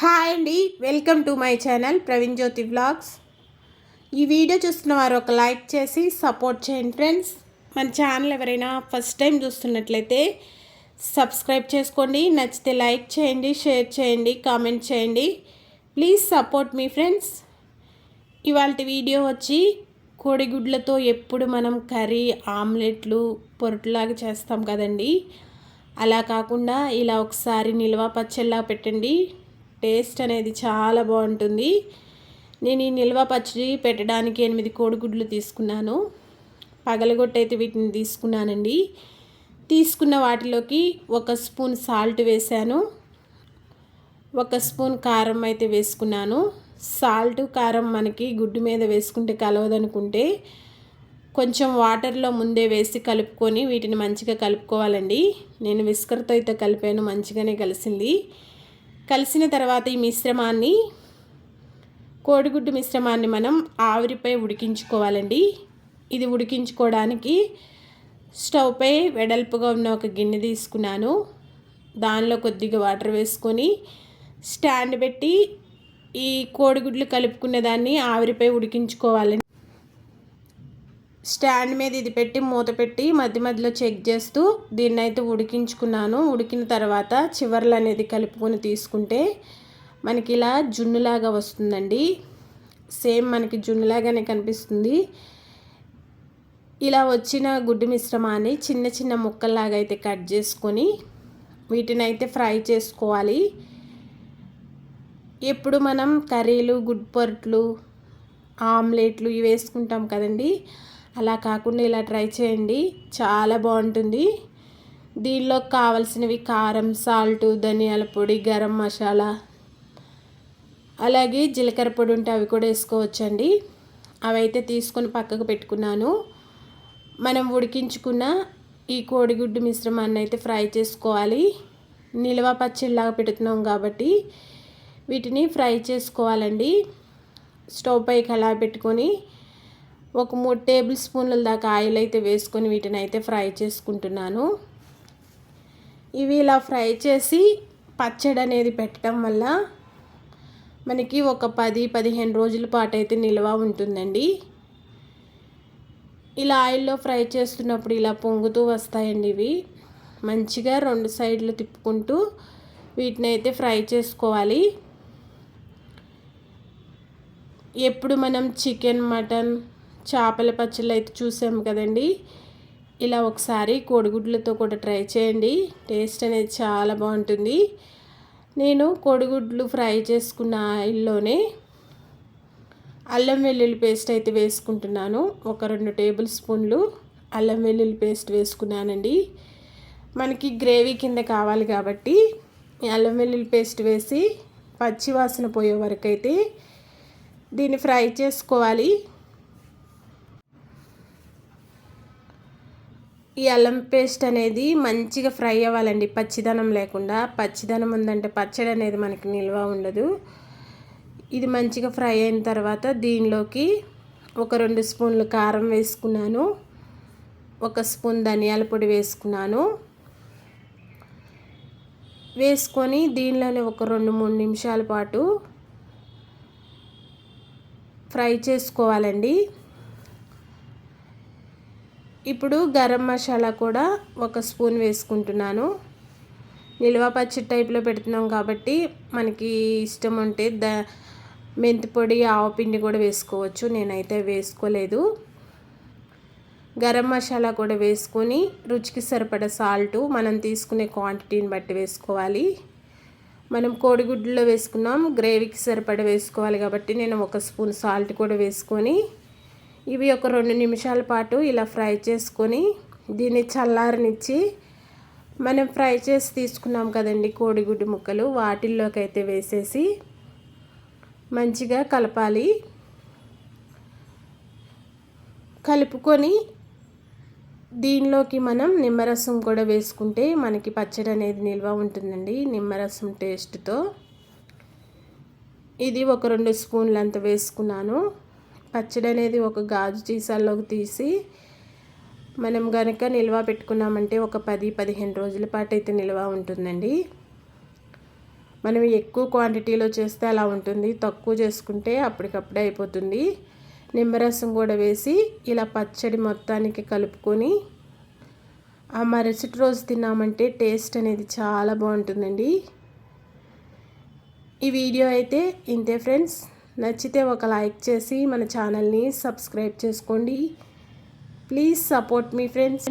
Hi అండి welcome to my channel Praveen Jyothi vlogs. ఈ video చూస్తున్న వారు ఒక లైక్ చేసి సపోర్ట్ చేయండి ఫ్రెండ్స్. మన ఛానల్ ఎవరైనా ఫస్ట్ టైం చూస్తున్నట్లయితే సబ్స్క్రైబ్ చేసుకోండి నచ్చితే లైక్ చేయండి షేర్ చేయండి కామెంట్ చేయండి. ప్లీజ్ సపోర్ట్ మీ ఫ్రెండ్స్. ఇవాళ వీడియో వచ్చి కోడిగుడ్లతో ఎప్పుడు మనం కర్రీ ఆమ్లెట్లు పొరట్లాగా చేస్తాం కదండి. అలా కాకుండా ఇలా ఒకసారి నిల్వ పచ్చళ్ళ పెట్టండి. టేస్ట్ అనేది చాలా బాగుంటుంది. నేను ఈ నిల్వ పచ్చడి పెట్టడానికి ఎనిమిది కోడిగుడ్లు తీసుకున్నాను. పగలగొట్టయితే వీటిని తీసుకున్నానండి. తీసుకున్న వాటిలోకి ఒక స్పూన్ సాల్ట్ వేశాను. ఒక స్పూన్ కారం అయితే వేసుకున్నాను. సాల్ట్ కారం మనకి గుడ్డు మీద వేసుకుంటే కలవదనుకుంటే కొంచెం వాటర్లో ముందే వేసి కలుపుకొని వీటిని మంచిగా కలుపుకోవాలండి. నేను విస్కర్తో అయితే కలిపాను మంచిగానే కలిసింది. కలిసిన తర్వాత ఈ మిశ్రమాన్ని కోడిగుడ్డు మిశ్రమాన్ని మనం ఆవిరిపై ఉడికించుకోవాలండి. ఇది ఉడికించుకోవడానికి స్టవ్పై వెడల్పుగా ఉన్న ఒక గిన్నె తీసుకున్నాను. దానిలో కొద్దిగా వాటర్ వేసుకొని స్టాండ్ పెట్టి ఈ కోడిగుడ్లు కలుపుకున్న దాన్ని ఆవిరిపై ఉడికించుకోవాలండి. స్టాండ్ మీద ఇది పెట్టి మూత పెట్టి మధ్య మధ్యలో చెక్ చేస్తూ దీన్ని అయితే ఉడికించుకున్నాను. ఉడికిన తర్వాత చివర్లు అనేది కలుపుకొని తీసుకుంటే మనకి ఇలా జున్నులాగా వస్తుందండి. సేమ్ మనకి జున్నులాగానే కనిపిస్తుంది. ఇలా వచ్చిన గుడ్డు మిశ్రమాన్ని చిన్న చిన్న ముక్కల్లాగా అయితే కట్ చేసుకొని వీటిని అయితే ఫ్రై చేసుకోవాలి. ఎప్పుడు మనం కర్రీలు గుడ్ పొరట్లు ఆమ్లెట్లు ఇవి వేసుకుంటాం కదండి. అలా కాకుండా ఇలా ట్రై చేయండి. చాలా బాగుంటుంది. దీనిలో కావలసినవి కారం సాల్ట్ ధనియాల పొడి గరం మసాలా అలాగే జీలకర్ర పొడి ఉంటే అవి కూడా వేసుకోవచ్చండి. అవి అయితే తీసుకొని పక్కకు పెట్టుకున్నాను. మనం ఉడికించుకున్న ఈ కోడిగుడ్డు మిశ్రమాన్ని అయితే ఫ్రై చేసుకోవాలి. నిల్వ పచ్చిలాగా పెడుతున్నాం కాబట్టి వీటిని ఫ్రై చేసుకోవాలండి. స్టవ్ పైకి అలా పెట్టుకొని ఒక మూడు టేబుల్ స్పూన్ల దాకా ఆయిల్ అయితే వేసుకొని వీటిని అయితే ఫ్రై చేసుకుంటున్నాను. ఇవి ఇలా ఫ్రై చేసి పచ్చడి అనేది పెట్టడం వల్ల మనకి ఒక పది పదిహేను రోజుల పాటు అయితే నిల్వ ఉంటుందండి. ఇలా ఆయిల్లో ఫ్రై చేస్తున్నప్పుడు ఇలా పొంగుతూ వస్తాయండి ఇవి. మంచిగా రెండు సైడ్లు తిప్పుకుంటూ వీటిని అయితే ఫ్రై చేసుకోవాలి. ఎప్పుడు మనం చికెన్ మటన్ చేపల పచ్చళ్ళు అయితే చూసాము కదండి. ఇలా ఒకసారి కోడిగుడ్లతో కూడా ట్రై చేయండి. టేస్ట్ అనేది చాలా బాగుంటుంది. నేను కోడిగుడ్లు ఫ్రై చేసుకున్న ఆయిల్లోనే అల్లం వెల్లుల్లి పేస్ట్ అయితే వేసుకుంటున్నాను. ఒక రెండు టేబుల్ స్పూన్లు అల్లం వెల్లుల్లి పేస్ట్ వేసుకున్నానండి. మనకి గ్రేవీ కింద కావాలి కాబట్టి అల్లం వెల్లుల్లి పేస్ట్ వేసి పచ్చివాసన పోయే వరకు అయితే దీన్ని ఫ్రై చేసుకోవాలి. ఈ అల్లం పేస్ట్ అనేది మంచిగా ఫ్రై అవ్వాలండి. పచ్చిదనం లేకుండా. పచ్చిదనం ఉందంటే పచ్చడి అనేది మనకి నిల్వ ఉండదు. ఇది మంచిగా ఫ్రై అయిన తర్వాత దీనిలోకి ఒక రెండు స్పూన్లు కారం వేసుకున్నాను. ఒక స్పూన్ ధనియాల పొడి వేసుకున్నాను. వేసుకొని దీనిలోనే ఒక రెండు మూడు నిమిషాల పాటు ఫ్రై చేసుకోవాలండి. ఇప్పుడు గరం మసాలా కూడా ఒక స్పూన్ వేసుకుంటున్నాను. నిల్వ పచ్చడి టైప్లో పెడుతున్నాం కాబట్టి మనకి ఇష్టం ఉంటే ద మెంతి పొడి ఆవపిండి కూడా వేసుకోవచ్చు. నేనైతే వేసుకోలేదు. గరం మసాలా కూడా వేసుకొని రుచికి సరిపడ సాల్టు మనం తీసుకునే క్వాంటిటీని బట్టి వేసుకోవాలి. మనం కోడిగుడ్డులో వేసుకున్నాం గ్రేవీకి సరిపడ వేసుకోవాలి కాబట్టి నేను ఒక స్పూన్ సాల్ట్ కూడా వేసుకొని ఇవి ఒక రెండు నిమిషాల పాటు ఇలా ఫ్రై చేసుకొని దీన్ని చల్లారనిచ్చి మనం ఫ్రై చేసి తీసుకున్నాం కదండి కోడిగుడ్డు ముక్కలు వాటిల్లోకి అయితే వేసేసి మంచిగా కలపాలి. కలుపుకొని దీనిలోకి మనం నిమ్మరసం కూడా వేసుకుంటే మనకి పచ్చడి అనేది నిల్వ ఉంటుందండి నిమ్మరసం టేస్ట్తో. ఇది ఒక రెండు స్పూన్లు అంత వేసుకున్నాను. పచ్చడి అనేది ఒక గాజు చీసాల్లోకి తీసి మనం కనుక నిల్వ పెట్టుకున్నామంటే ఒక పది పదిహేను రోజుల పాటు అయితే నిల్వ ఉంటుందండి. మనం ఎక్కువ క్వాంటిటీలో చేస్తే అలా ఉంటుంది. తక్కువ చేసుకుంటే అప్పటికప్పుడే అయిపోతుంది. నిమ్మరసం కూడా వేసి ఇలా పచ్చడి మొత్తానికి కలుపుకొని ఆ మరుసటి రోజు తిన్నామంటే టేస్ట్ అనేది చాలా బాగుంటుందండి. ఈ వీడియో అయితే ఇంతే ఫ్రెండ్స్. నచ్చితే ఒక లైక్ చేసి మన ఛానల్ని సబ్స్క్రైబ్ చేసుకోండి. ప్లీజ్ సపోర్ట్ మీ ఫ్రెండ్స్.